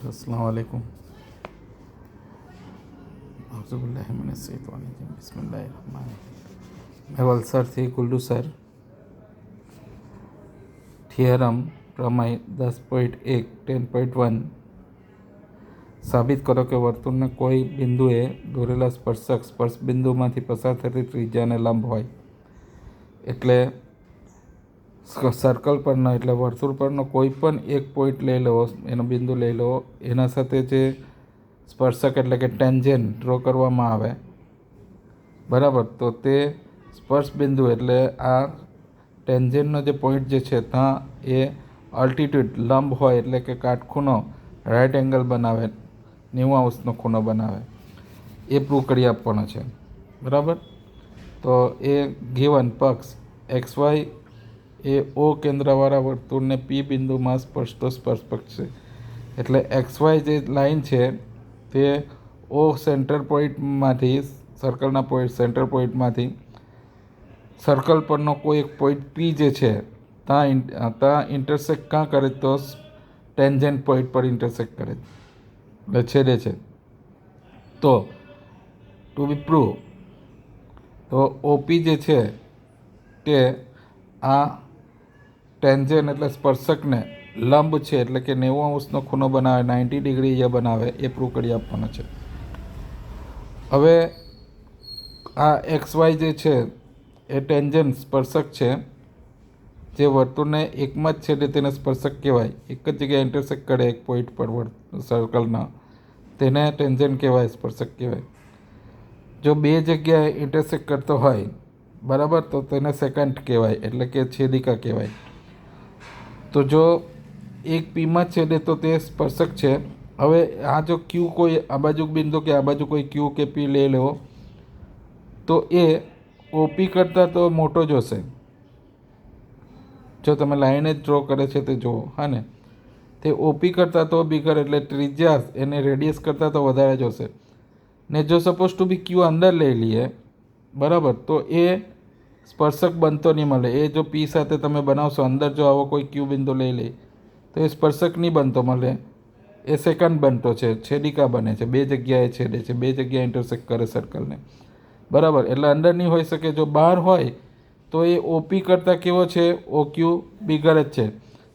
আসসালামু আলাইকুম મેવાલ સરથી કુલ્લુ સર થિયરમ પ્રમેય દસ પોઈન્ટ એક ટેન પોઈન્ટ વન સાબિત કરો કે વર્તુળને કોઈ બિંદુએ દોરેલા સ્પર્શક સ્પર્શ બિંદુમાંથી પસાર થતી ત્રિજ્યાને લંબ હોય એટલે સર્કલ પરનો એટલે વર્તુળ પરનો કોઈ પણ એક પોઈન્ટ લઈ લો, એનો બિંદુ લઈ લો, એના સાથે જે સ્પર્શક એટલે કે ટેન્જેન ડ્રો કરવામાં આવે, બરાબર? તો તે સ્પર્શ બિંદુ એટલે આ ટેન્જેનનો જે પોઈન્ટ જે છે, ત્યાં એ અલ્ટિટ્યૂડ લંબ હોય એટલે કે કાટખૂણો રાઇટ એંગલ બનાવે, નેવું અંશનો ખૂણો બનાવે. એ પ્રૂવ કરી આપવાનો છે. બરાબર? તો એ ગીવન પક્ષ એક્સ વાય એ ઓ કેન્દ્રવાળા વર્તુળને પી બિંદુમાં સ્પર્શતો સ્પર્શક છે. એટલે એક્સ વાય જે લાઈન છે, તે ઓ સેન્ટર પોઈન્ટમાંથી, સર્કલના પોઈન્ટ સેન્ટર પોઈન્ટમાંથી, સર્કલ પરનો કોઈ એક પોઈન્ટ પી જે છે, ત્યાં ત્યાં ઇન્ટરસેક્ટ કાં કરે તો ટેન્જન્ટ પોઈન્ટ પર ઇન્ટરસેક્ટ કરે. એટલે છેદે છે. તો, ટુ બી પ્રૂવ. તો ઓપી જે છે, તે આ ટેન્જન એટલે સ્પર્શકને લંબ છે, એટલે કે નેવું અંશનો ખૂણો બનાવે, નાઇન્ટી ડિગ્રી એ બનાવે, એ પ્રૂવ કરી આપવાનો છે. હવે આ એક્સ વાય જે છે, એ ટેન્જન સ્પર્શક છે, જે વર્તુળને એકમાં જ છેડે તેને સ્પર્શક કહેવાય. એક જ જગ્યાએ ઇન્ટરસેક્ટ કરે, એક પોઈન્ટ પર સર્કલના તેને ટેન્જન કહેવાય, સ્પર્શક કહેવાય. જો બે જગ્યાએ ઇન્ટરસેક્ટ કરતો હોય, બરાબર, તો તેને સેકન્ડ કહેવાય, એટલે કે છેદિકા કહેવાય. તો જો એક પીમાં છેદે તો તે સ્પર્શક છે. હવે આ જો ક્યુ કોઈ, આ બાજુ બિંદુ કે આ બાજુ કોઈ ક્યુ કે પી લઈ લેવો તો એ ઓપી કરતાં તો મોટો જ હશે. જો તમે લાઈન જ ડ્રો કરે છે તે જુઓ, હા ને. તે ઓપી કરતાં તો બિગર એટલે ત્રિજ્યા, એને રેડિયસ કરતાં તો વધારે જ હશે. ને જો સપોઝ ટુ બી ક્યુ અંદર લઈ લઈએ, બરાબર, તો એ સ્પર્શક બનતો નહીં મળે. એ જો પી સાથે તમે બનાવશો, અંદર જો આવો કોઈ ક્યુ બિંદુ લઈ લે, તો એ સ્પર્શક નહીં બનતો મળે. એ સેકન્ડ બનતો છે, છેડિકા બને છે. બે જગ્યાએ છેડે છે, બે જગ્યાએ ઇન્ટરસેક્ટ કરે સર્કલને બરાબર? એટલે અંદર નહીં હોઈ શકે. જો બહાર હોય, તો એ ઓપી કરતાં કેવો છે? ઓ ક્યુ બિગર જ છે.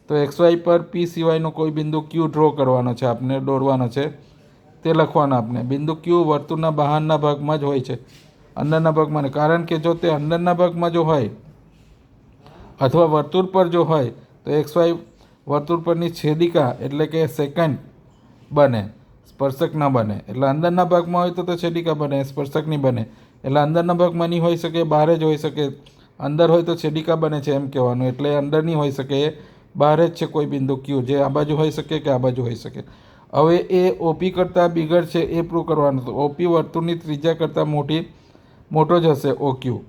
તો એક્સ વાય પર પી સિવાયનો કોઈ બિંદુ ક્યુ ડ્રો કરવાનો છે, આપને દોરવાનો છે, તે લખવાનો આપને. બિંદુ ક્યુ વર્તુળના બહારના ભાગમાં જ હોય છે. અંદરના ભાગમાં કારણ કે જો તે અંદરના ભાગમાં જો હોય, અથવા વર્તુળ પર જો હોય, તો એક્સ વાય વર્તુળ પરની છેદિકા એટલે કે સેકન્ડ બને, સ્પર્શક ન બને. એટલે અંદરના ભાગમાં હોય તો તો છેદિકા બને, સ્પર્શક નહીં બને. એટલે અંદરના ભાગમાં નહીં હોઈ શકે, બહાર જ હોઈ શકે. અંદર હોય તો છેદિકા બને છે એમ કહેવાનું. એટલે અંદર નહીં હોઈ શકે, બહાર જ છે કોઈ બિંદુ ક્યુ જે આ બાજુ હોઈ શકે કે આ બાજુ હોઈ શકે. હવે એ ઓપી કરતાં બિગડ છે, એ પ્રૂવ કરવાનું. તો ઓપી વર્તુળની ત્રિજ્યા કરતાં મોટી મોટો જ હશે ઓક્યુ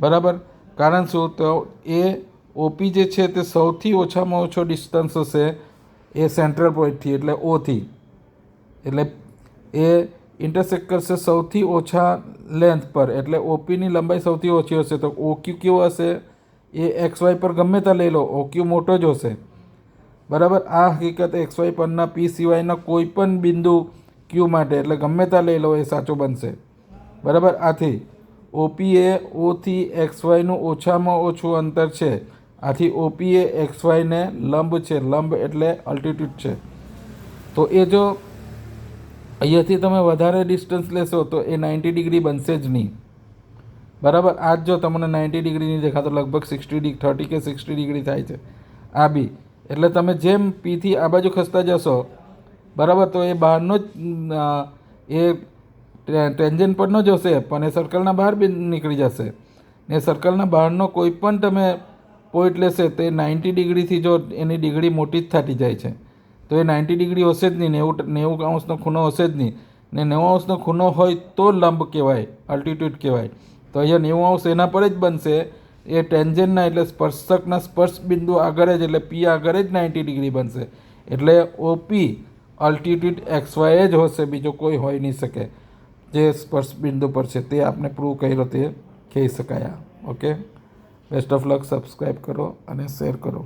બરાબર? કારણ શું? તો એ ઓપી જે છે તે સૌથી ઓછામાં ઓછો ડિસ્ટન્સ હશે એ સેન્ટ્રલ પોઈન્ટથી એટલે ઓથી એટલે એ ઇન્ટરસેક્ટ કરશે સૌથી ઓછા લેન્થ પર. એટલે ઓપીની લંબાઈ સૌથી ઓછી હશે. તો ઓક્યુ ક્યુ કેવો હશે? એ એક્સ વાય પર ગમે ત્યાં લઈ લો. ઓક્યુ મોટો જ હશે. બરાબર? આ હકીકત એક્સ વાય પરના પી સિવાયના કોઈ પણ બિંદુ ક્યુ માટે. એટલે ગમે ત્યાં લઈ લો, એ સાચો બનશે. બરાબર? આથી ઓપી એ ઓથી એક્સ વાયનું ઓછામાં ઓછું અંતર છે. આથી ઓપી એ એક્સ વાયને લંબ છે. લંબ એટલે અલ્ટિટ્યૂડ છે. તો એ જો અહીંયાથી તમે વધારે ડિસ્ટન્સ લેશો તો એ નાઇન્ટી ડિગ્રી બનશે જ નહીં. બરાબર? આ જ જો તમને નાઇન્ટી ડિગ્રી નહીં દેખાતો લગભગ સિક્સટી ડિગ્રી થર્ટી કે સિક્સટી ડિગ્રી થાય છે. આ બી. એટલે તમે જેમ પીથી આ બાજુ ખસતા જશો, બરાબર? તો એ બહારનો જ એ ટેન્જન પર જ હશે પણ એ સર્કલના બહાર બી નીકળી જશે. ને સર્કલના બહારનો કોઈ પણ તમે પોઈન્ટ લેશે, તે નાઇન્ટી ડિગ્રીથી જો એની ડિગ્રી મોટી જ થતી જાય છે. તો એ નાઇન્ટી ડિગ્રી હશે જ નહીં નેવું નેવું અંશનો ખૂણો હશે જ નહીં. ને નેવું અંશનો ખૂણો હોય તો લંબ કહેવાય અલ્ટિટ્યૂડ કહેવાય. તો અહીંયા નેવું અંશ એના પર જ બનશે, એ ટેન્જનના એટલે સ્પર્શકના સ્પર્શ બિંદુ આગળ જ, એટલે પી આગળ જ નાઇન્ટી ડિગ્રી બનશે. એટલે ઓપી અલ્ટિટ્યૂડ એક્સ વાય જ હશે, બીજો કોઈ હોઈ નહીં શકે. જે સ્પર્શ બિંદુ પર છે તે આપણે પ્રૂવ કર્યો તે કહી શકાય. Okay best of luck subscribe કરો અને શેર કરો.